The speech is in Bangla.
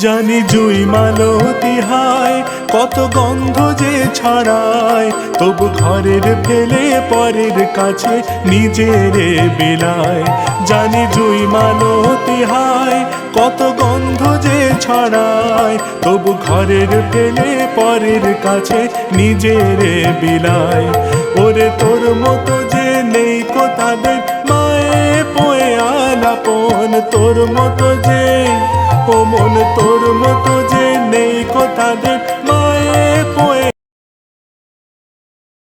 জানি জুই মালতি হায়, কত গন্ধ যে ছড়ায়। তবু ঘরের ফেলে পরের কাছে নিজের বিলায়। জানি জুই মালতি হায়, কত গন্ধ যে ছড়ায়। তবু ঘরের ফেলে পরের কাছে নিজের বিলায়। ওরে তোর মতো যে নেই কো তাদের, মায়ে পোয়ে আলাপন। তোর মতো যে অপমন তোর মতো যে নেই কোথা